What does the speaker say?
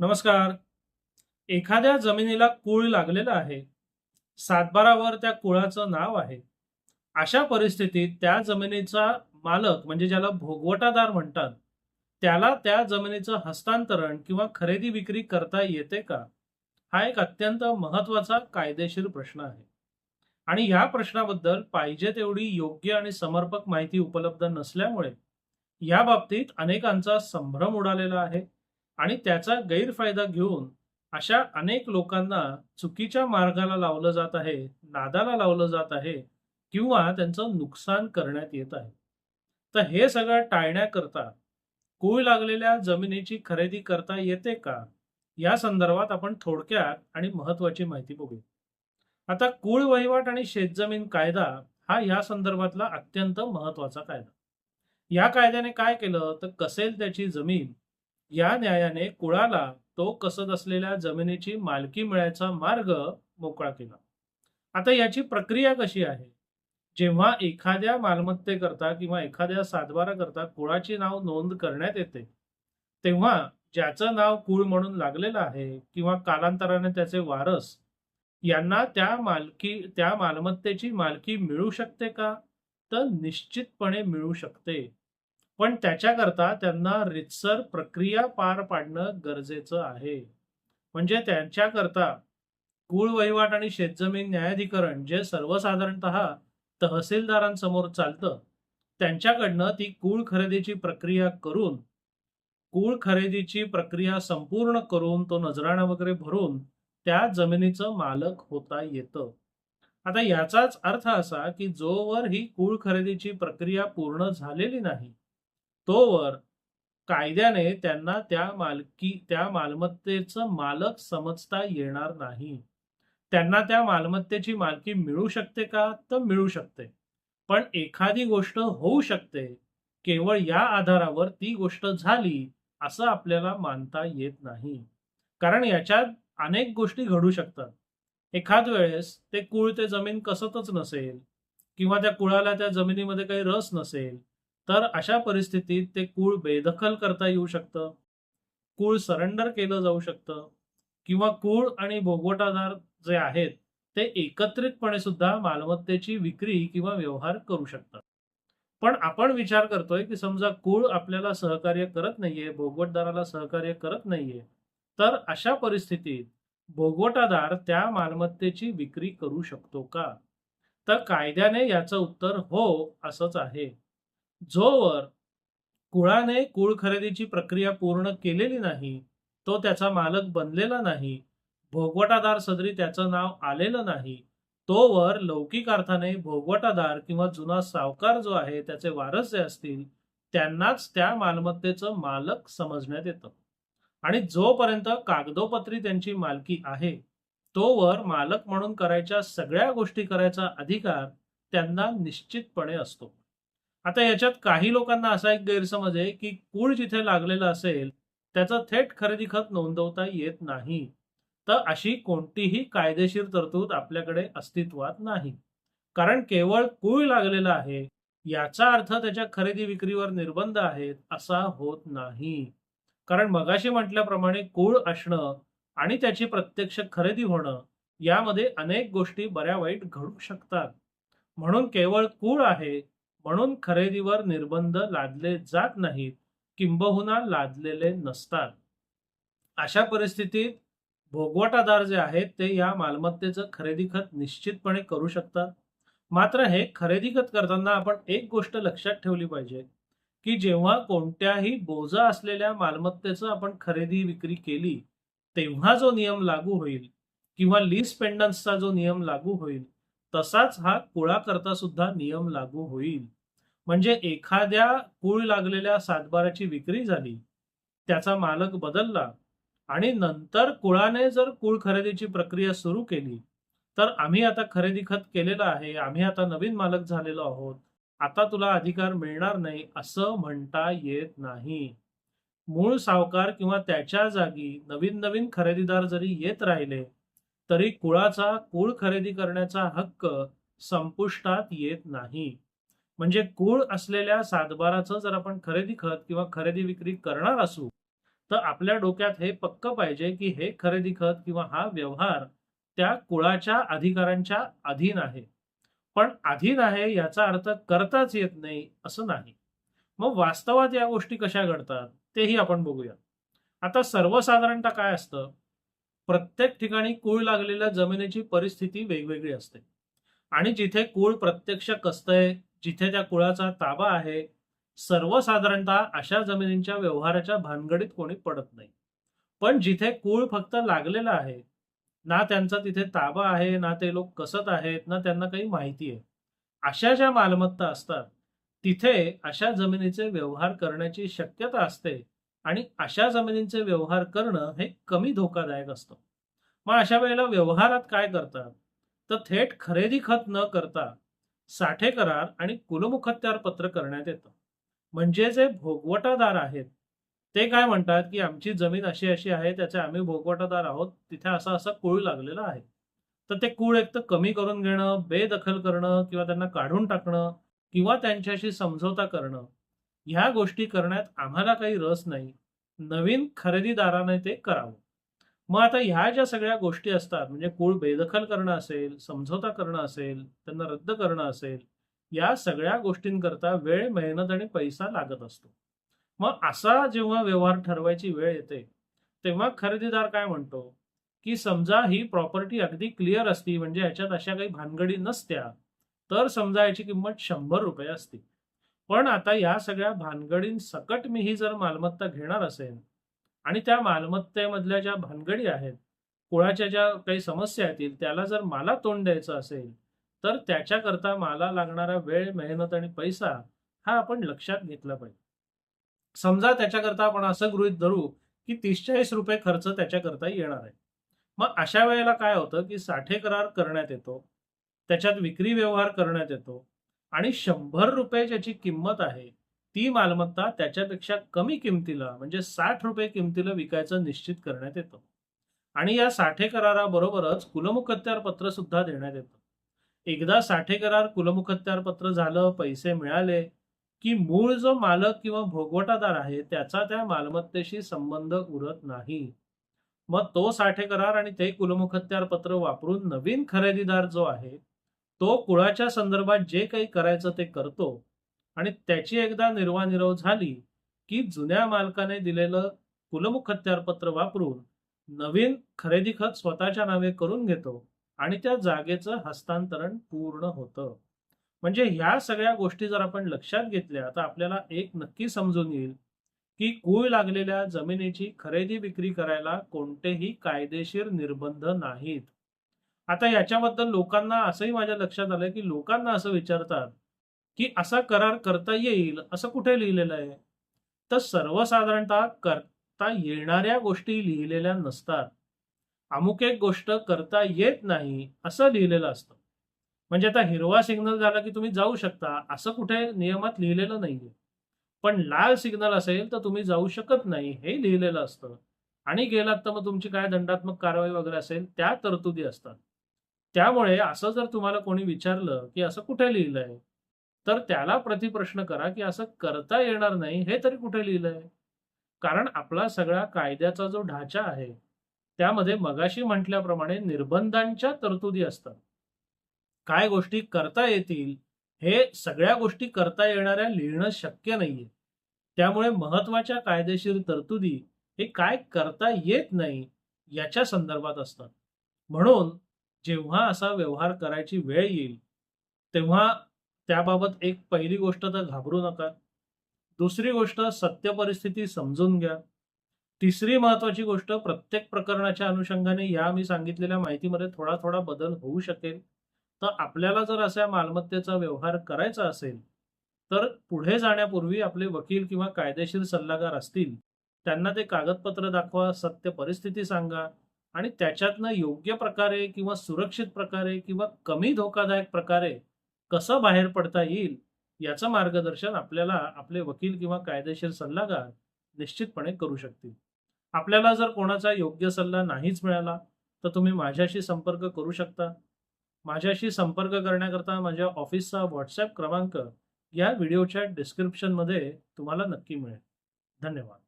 नमस्कार. एखाद्या जमिनीला कुळ लागलेला आहे. सातबारावर त्या कुळाचं नाव आहे. अशा परिस्थितीत त्या जमिनीचा मालक म्हणजे ज्याला भोगवटादार म्हणतात त्याला त्या जमिनीचं हस्तांतरण किंवा खरेदी विक्री करता येते का? हा एक अत्यंत महत्त्वाचा कायदेशीर प्रश्न आहे. आणि ह्या प्रश्नाबद्दल पाहिजे तेवढी योग्य आणि समर्पक माहिती उपलब्ध नसल्यामुळे या बाबतीत अनेकांचा संभ्रम उडालेला आहे. आणि त्याचा गैरफायदा घेऊन अशा अनेक लोकांना चुकीच्या मार्गाला लावलं जात आहे नादाला लावलं जात आहे किंवा त्यांचं नुकसान करण्यात येत आहे. तर हे सगळं टाळण्याकरता कूळ लागलेल्या जमिनीची खरेदी करता येते का? या संदर्भात आपण थोडक्यात आणि महत्वाची माहिती बघूया. आता कुळ वहिवाट आणि शेतजमीन कायदा हा या संदर्भातला अत्यंत महत्त्वाचा कायदा. या कायद्याने काय केलं? तर कसेल त्याची जमीन या न्यायाने कुळाला तो कसत असलेल्या जमिनीची मालकी मिळायचा मार्ग मोकळा केला. आता याची प्रक्रिया कशी आहे? जेव्हा एखाद्या मालमत्तेकरता किंवा एखाद्या सातबाराकरता कुळाची नाव नोंद करण्यात येते तेव्हा ज्याचं नाव कुळ म्हणून लागलेलं आहे किंवा कालांतराने त्याचे वारस यांना त्या मालकी त्या मालमत्तेची मालकी मिळू शकते का? तर निश्चितपणे मिळू शकते. पण त्याच्याकरता त्यांना रितसर प्रक्रिया पार पाडणं गरजेचं आहे. म्हणजे त्यांच्याकरता कुळ वहिवाट आणि शेतजमीन न्यायाधिकरण जे सर्वसाधारणत तहसीलदारांसमोर चालतं त्यांच्याकडनं ती कुळ खरेदीची प्रक्रिया करून कुळ खरेदीची प्रक्रिया संपूर्ण करून तो नजराणा वगैरे भरून त्या जमिनीचं मालक होता येतं. आता याचाच अर्थ असा की जोवर ही कुळ खरेदीची प्रक्रिया पूर्ण झालेली नाही तोवर कायद्याने त्यांना त्या मालकी त्या मालमत्तेचं मालक समजता येणार नाही. त्यांना त्या मालमत्तेची मालकी मिळू शकते का? तर मिळू शकते. पण एखादी गोष्ट होऊ शकते. केवळ या आधारावर ती गोष्ट झाली असं आपल्याला मानता येत नाही. कारण याच्यात अनेक गोष्टी घडू शकतात. एखाद वेळेस ते कुळ ते जमीन कसतच नसेल किंवा त्या कुळाला त्या जमिनीमध्ये काही रस नसेल तर अशा परिस्थितीत ते कुळ बेदखल करता येऊ शकतं? कुळ सरेंडर केलं जाऊ शकतं? किंवा कुळ आणि भोगवटादार जे आहेत ते एकत्रितपणे सुद्धा मालमत्तेची विक्री किंवा व्यवहार करू शकतात? पण आपण विचार करतोय की समजा कुळ आपल्याला सहकार्य करत नाहीये भोगवटदाराला सहकार्य करत नाहीये तर अशा परिस्थितीत भोगवटादार त्या मालमत्तेची विक्री करू शकतो का? तर कायद्याने याचं उत्तर हो असंच आहे. जोवर कुळाने कुळ खरेदीची प्रक्रिया पूर्ण केलेली नाही तो त्याचा मालक बनलेला नाही भोगवटादार सदरी त्याचं नाव आलेलं नाही तोवर लौकिक अर्थाने भोगवटादार किंवा जुना सावकार जो आहे त्याचे वारस जे असतील त्यांनाच त्या मालमत्तेचं मालक समजण्यात येतं. आणि जोपर्यंत कागदोपत्री त्यांची मालकी आहे तोवर मालक म्हणून करायच्या सगळ्या गोष्टी करायचा अधिकार त्यांना निश्चितपणे असतो. आता याच्यात काही लोकांना असा एक गैरसमज आहे की कूळ जिथे लागलेलं असेल त्याचं थेट खरेदी खत नोंदवता येत नाही. तर अशी कोणतीही कायदेशीर तरतूद आपल्याकडे अस्तित्वात नाही. कारण केवळ कुळ लागलेला आहे याचा अर्थ त्याच्या खरेदी विक्रीवर निर्बंध आहेत असा होत नाही. कारण मगाशी म्हटल्याप्रमाणे कुळ असणं आणि त्याची प्रत्यक्ष खरेदी होणं यामध्ये अनेक गोष्टी बऱ्या वाईट घडू शकतात. म्हणून केवळ कुळ आहे म्हणून खरेदीवर निर्बंध लादले जात नाहीत किंबहुना लादलेले नसतात. अशा परिस्थितीत भोगवटादार जे आहेत ते या मालमत्तेचं खरेदी खत निश्चितपणे करू शकतात. मात्र हे खरेदी खत करताना आपण एक गोष्ट लक्षात ठेवली पाहिजे की जेव्हा कोणत्याही बोजा असलेल्या मालमत्तेचं आपण खरेदी विक्री केली तेव्हा जो नियम लागू होईल किंवा लीज पेंडन्सचा जो नियम लागू होईल तसाच हा कुळा करता सुद्धा नियम लागू होईल. म्हणजे एखाद्या कुळ लागलेल्या सातबाराची विक्री झाली त्याचा मालक बदलला आणि नंतर कुळाने जर कुळ खरेदीची प्रक्रिया सुरू केली तर आम्ही आता खरेदी खत केलेलं आहे आम्ही आता नवीन मालक झालेलो आहोत आता तुला अधिकार मिळणार नाही असं म्हणता येत नाही. मूळ सावकार किंवा त्याच्या जागी नवीन नवीन खरेदीदार जरी येत राहिले तरी कुळाचा कुळ खरेदी करण्याचा हक्क संपुष्टात येत नाही. म्हणजे कुळ असलेल्या सातबाराचं जर आपण खरेदी खत किंवा खरेदी विक्री करणार असू तर आपल्या डोक्यात हे पक्क पाहिजे की हे खरेदी खत किंवा हा व्यवहार त्या कुळाच्या अधिकारांच्या अधीन आहे. पण अधीन आहे याचा अर्थ करताच येत नाही असं नाही. मग वास्तवात या गोष्टी कशा घडतात तेही आपण बघूया. आता सर्वसाधारणतः काय असतं? प्रत्येक ठिकाणी कूळ लागलेल्या जमिनीची परिस्थिती वेगवेगळी असते. आणि जिथे कूळ प्रत्यक्ष कसतंय जिथे त्या कुळाचा ताबा आहे सर्वसाधारणतः अशा जमिनींच्या व्यवहाराच्या भानगडीत कोणी पडत नाही. पण जिथे कूळ फक्त लागलेला आहे ना त्यांचा तिथे ताबा आहे ना ते लोक कसत आहेत ना त्यांना काही माहिती आहे. अशा ज्या मालमत्ता असतात तिथे अशा जमिनीचे व्यवहार करण्याची शक्यता असते आणि अशा जमिनींचे व्यवहार करणं हे कमी धोकादायक असतं. मग अशा वेळेला व्यवहारात काय करतात? तर थेट खरेदी खत न करता साठे करार आणि कुलमुखत्यार पत्र करण्यात येतं. म्हणजे जे भोगवटादार आहेत ते काय म्हणतात की आमची जमीन अशी अशी आहे त्याचे आम्ही भोगवटादार आहोत तिथे असा असा कुळ लागलेला आहे. तर ते कुळ एक तर कमी करून घेणं बेदखल करणं किंवा त्यांना काढून टाकणं किंवा त्यांच्याशी समझोता करणं ह्या गोष्टी करण्यात आम्हाला काही रस नाही. नवीन खरेदीदाराने ते करावं. मग आता ह्या ज्या सगळ्या गोष्टी असतात म्हणजे कुळ बेदखल करणं असेल समझोता करणं असेल त्यांना रद्द करणं असेल या सगळ्या गोष्टींकरता वेळ मेहनत आणि पैसा लागत असतो. मग असा जेव्हा व्यवहार ठरवायची वेळ येते तेव्हा खरेदीदार काय म्हणतो? की समजा ही प्रॉपर्टी अगदी क्लिअर असती म्हणजे याच्यात अशा काही भानगडी नसत्या तर समजा याची किंमत शंभर रुपये असते. पण आता या सगळ्या भानगडींसकट मी ही जर मालमत्ता घेणार असेल आणि त्या मालमत्तेमधल्या ज्या भानगडी आहेत कुळाच्या ज्या काही समस्या येतील त्याला जर मला तोंड द्यायचं असेल तर त्याच्याकरता मला लागणारा वेळ मेहनत आणि पैसा हा आपण लक्षात घेतला पाहिजे. समजा त्याच्याकरता आपण असं गृहित धरू की तीस चाळीस रुपये खर्च त्याच्याकरता येणार आहे. मग अशा वेळेला काय होतं की साठे करार करण्यात येतो त्याच्यात विक्री व्यवहार करण्यात येतो आणि शंभर रुपये ज्याची किंमत आहे ती मालमत्ता त्याच्यापेक्षा कमी किमतीला म्हणजे साठ रुपये किमतीला विकायचं निश्चित करण्यात येतं. आणि या साठे कराराबरोबरच कुलमुखत्यार पत्र सुद्धा देण्यात येतं. एकदा साठे करार कुलमुखत्यार पत्र झालं पैसे मिळाले की मूळ जो मालक किंवा भोगवटादार आहे त्याचा त्या मालमत्तेशी संबंध उरत नाही. मग तो साठे करार आणि ते कुलमुखत्यार पत्र वापरून नवीन खरेदीदार जो आहे तो कुळाच्या संदर्भात जे काही करायचं ते करतो आणि त्याची एकदा निर्वानिरव झाली की जुन्या मालकाने दिलेलं कुलमुख हत्यारपत्र वापरून नवीन खरेदी खत स्वतःच्या नावे करून घेतो आणि त्या जागेचं हस्तांतरण पूर्ण होतं. म्हणजे ह्या सगळ्या गोष्टी जर आपण लक्षात घेतल्या तर आपल्याला एक नक्की समजून येईल की कुळ लागलेल्या जमिनीची खरेदी विक्री करायला कोणतेही कायदेशीर निर्बंध नाहीत. आता याच्याबद्दल लोकांना असंही माझ्या लक्षात आलं की लोकांना असं विचारतात की असा करार करता येईल असं कुठे लिहिलेलं आहे? तर सर्वसाधारणतः करता येणाऱ्या गोष्टी लिहिलेल्या नसतात. अमुक एक गोष्ट करता येत नाही असं लिहिलेलं असतं. म्हणजे आता हिरवा सिग्नल झाला की तुम्ही जाऊ शकता असं कुठे नियमात लिहिलेलं नाहीये. पण लाल सिग्नल असेल तर तुम्ही जाऊ शकत नाही हे लिहिलेलं असतं. आणि गेलात तर मग तुमची काय दंडात्मक कारवाई वगैरे असेल त्या तरतुदी असतात. त्यामुळे असं जर तुम्हाला कोणी विचारलं की असं कुठे लिहिलंय तर त्याला प्रतिप्रश्न करा की असं करता येणार नाही हे तरी कुठे लिहिलंय? कारण आपला सगळा कायद्याचा जो ढाचा आहे त्यामध्ये मगाशी म्हटल्याप्रमाणे निर्बंधांच्या तरतुदी असतात. काय गोष्टी करता येतील हे सगळ्या गोष्टी करता येणाऱ्या लिहिणं शक्य नाहीये. त्यामुळे महत्त्वाच्या कायदेशीर तरतुदी हे काय करता येत नाही याच्या संदर्भात असतात. म्हणून जेव्हा असा व्यवहार करायची वेळ येईल तेव्हा त्याबाबत एक पहिली गोष्ट तर घाबरू नका. दुसरी गोष्ट सत्य परिस्थिती समजून घ्या. तिसरी महत्वाची गोष्ट प्रत्येक प्रकरणाच्या अनुषंगाने या मी सांगितलेल्या माहितीमध्ये थोडा थोडा बदल होऊ शकेल. तर आपल्याला जर अशा मालमत्तेचा व्यवहार करायचा असेल तर पुढे जाण्यापूर्वी आपले वकील किंवा कायदेशीर सल्लागार असतील त्यांना ते कागदपत्र दाखवा सत्य परिस्थिती सांगा. आणि त्याच्यातनं योग्य प्रकारे किंवा सुरक्षित प्रकारे किंवा कमी धोकादायक प्रकारे कसं बाहेर पडता येईल याचं मार्गदर्शन आपल्याला आपले वकील किंवा कायदेशीर सल्लागार निश्चितपणे करू शकतील. आपल्याला जर कोणाचा योग्य सल्ला नाहीच मिळाला तर तुम्ही माझ्याशी संपर्क करू शकता. माझ्याशी संपर्क करण्याकरता माझ्या ऑफिसचा व्हॉट्सॲप क्रमांक या व्हिडिओच्या डिस्क्रिप्शनमध्ये तुम्हाला नक्की मिळेल. धन्यवाद.